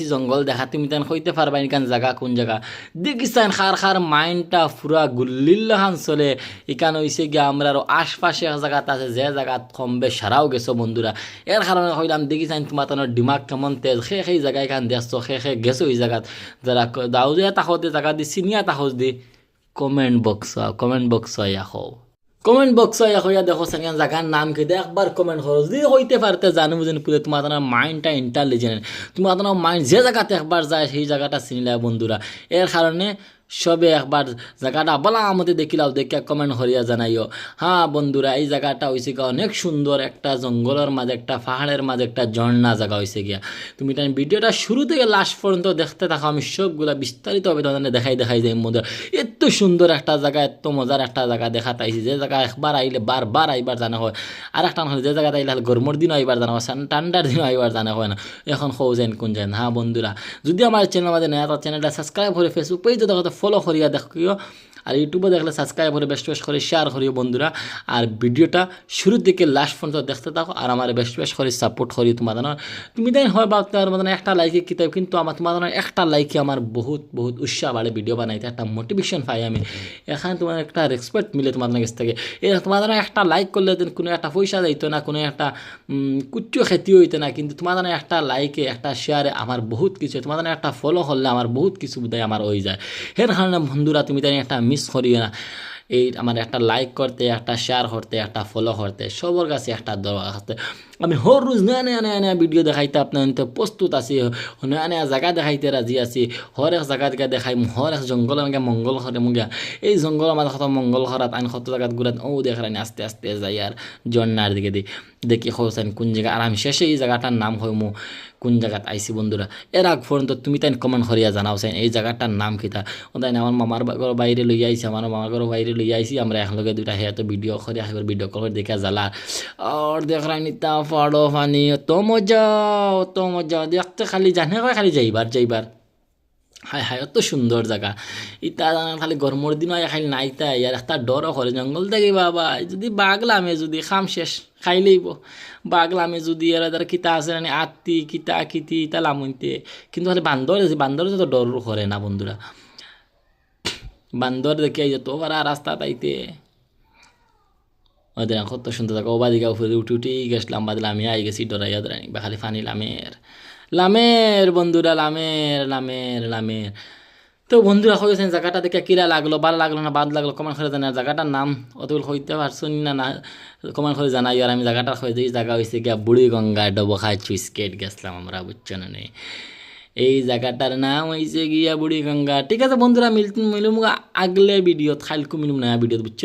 আইছি জঙ্গল দেখা, তুমি তেন হইতে পারবা ইনকান জায়গা কোন জায়গা দেখিছেন খার খার মাইন্ডটা পুরা গুল্লিল্লাহান চলে। ইকান হইছে গিয়া আমরা আরও আশপাশে এক জায়গাত আছে, যে জায়গাত কমবে সারাও গেছো বন্ধুরা। এর কারণে হইলাম দেখিছেন তোমার তোমার ডিমাগ কেমন তেজ। সে সেই জায়গায় খান দেখছ সে সে গেছো এই জায়গাত যারা দাউজিয়া তাহতে জায়গা দি চিনিয়া তাহস দি। কমেন্ট বক্স কমেন্ট বক্স ইয়া হও কমেন্ট বক্স ইয়া হইয়া দেখো সেখানে জায়গার নাম দে একবার কমেন্ট করো যদি হইতে পারতে জানো বুঝেন পুরে তোমার তোমার মাইন্ডটা ইন্টেলিজেন্ট তোমার তোমার মাইন্ড যে জায়গাতে একবার যায়, সেই জায়গাটা চিনিলে বন্ধুরা এর কারণে সবে একবার জায়গাটা বলা আমাদের দেখিলাও দেখে কমেন্ট করিয়া জানাইও। হ্যাঁ বন্ধুরা এই জায়গাটা হয়েছে গিয়া অনেক সুন্দর একটা জঙ্গলের মাঝে একটা পাহাড়ের মাঝে একটা ঝর্ণা জায়গা হয়েছে গিয়া। তুমি তাই ভিডিওটা শুরু থেকে লাস্ট পর্যন্ত দেখতে থাকো, আমি সবগুলা বিস্তারিতভাবে তোমাদের দেখাই দেখাই যাই মধ্যে এত সুন্দর একটা জায়গা, এত মজার একটা জায়গা দেখা পাইছি। যে জায়গা একবার আইলে বারবার আইবার জানা হয়। আর একটা হলে যে জায়গাতে আইলে গরমের দিনও আইবার জানা হয় ঠান্ডার দিনও আইবার জানা হয় না। এখন খৌ যেন কোন যেন। হ্যাঁ বন্ধুরা, যদি আমার চ্যানেল মাঝে নেয় তো চ্যানেলটা সাবস্ক্রাইব করে ফেসবুক পেজে দেখো ফলো করিয়া দেখিও আর ইউটিউবে দেখলে সাবস্ক্রাইব করে বেশ বেশ করে শেয়ার করিও বন্ধুরা। আর ভিডিওটা শুরুর দিকে লাস্ট পর্যন্ত দেখতে থাকো আর আমার বেশ বেশ করে সাপোর্ট করি তোমার তুমি তাই হয় বা তোমার মানে একটা লাইকে কিতাব, কিন্তু আমার তোমার একটা লাইকে আমার বহুত বহুত উৎসাহ বাড়ে ভিডিও বানাইতে, একটা মোটিভেশন পাই আমি। এখানে তোমার একটা রেসপেক্ট মিলে তোমার কাছ থেকে। এ জানো একটা লাইক করলে কোনো একটা পয়সা দিত না, কোনো একটা কুচ্চু খেতি হইতো না, কিন্তু জানো একটা লাইকে একটা শেয়ারে আমার বহুত কিছু জানো একটা ফলো করলে আমার বহুত কিছু বোধহয় আমার হয়ে যায়। এর কারণে বন্ধুরা, তুমি তাই একটা মিস করিও না। এই আমার একটা লাইক করতে, একটা শেয়ার করতে, একটা ফলো করতে, সবার কাছে একটা দরকার আমি হর রোজ নয়া নয়া নয়া নয়া ভিডিও দেখাইতে আপনার প্রস্তুত আছি। নয়া নয়া জায়গা দেখাইতে রাজি আছি। হর এক জায়গা থেকে দেখাই, হর এক জঙ্গল আমাকে মঙ্গল করে মুগিয়া। এই জঙ্গল আমাদের কত মঙ্গল করাত আইন কত জায়গাত ঘুরাত ও দেখারানি আস্তে আস্তে যাই আর জন্নার দিকে দি দেখি হোসেন কোন জায়গা আর আমি শেষে এই জায়গাটার নাম হয় মু। কোন জায়গাত আইসি বন্ধুরা? এর আগ পর্যন্ত তুমি তাই কমেন্ট করিয়া চাই এই জায়গাটার নাম কিতা তাই আমার মামার ঘর বাইরে লই আইসি আমার মামার ঘর বাইরে লই আইসি আমরা একলগে দুটা হে তো ভিডিও করে একবার ভিডিও কল করে দেখা জ্বালা আর দেখ রানিতা ফাড়ো ফানি, অত মজা অত মজা দেখতে খালি জানে খালি যাইবার যাইবার হায় হায়, অত সুন্দর জায়গা জানা খালি গরমের দিন হয়, খালি নাইতা ইয়ার একটা ডর করে জঙ্গল থেকে বাবা। যদি বাগলামে যদি, খাম শেষ খাইলেইব বাগলামে যদি এরা দ্বারা কিতা আছে মানে আত্মি কিতা, কিতি, ইতা লামুনতে। কিন্তু খালি বান্দর আছে বান্দর তো ডর করে না বন্ধুরা বান্দর দেখে যেত পারা রাস্তা তাইতে ওদের কত সুন্দর থাকে ওবাদিকে উপরে উঠে উঠেই গেছিলাম বাদলে আমি আই গেছি, ডরাইয়া ডরাই বা খালি ফানি লামের। লামের বন্ধুরা, লামের লামের লামের। তো বন্ধুরা হয়েছেন জায়গাটা দেখে কিরা লাগল ভালো লাগল না, বাদ লাগল কমান করে জানা জায়গাটার নাম অতগুলো হইতে পারছুন না না কমান করে জানাই। আর আমি জায়গাটা হয়ে যে জায়গা হয়েছে গিয়া বুড়ি গঙ্গা ডবো খাই চুইস্কেট গেছিলাম আমরা, বুঝছ না নে। এই জায়গাটার নাম হয়েছে গিয়া বুড়ি গঙ্গা। ঠিক আছে বন্ধুরা মিল মিলুম আগলে ভিডিও, খাইলকু মিলুম না ভিডিও বুঝছ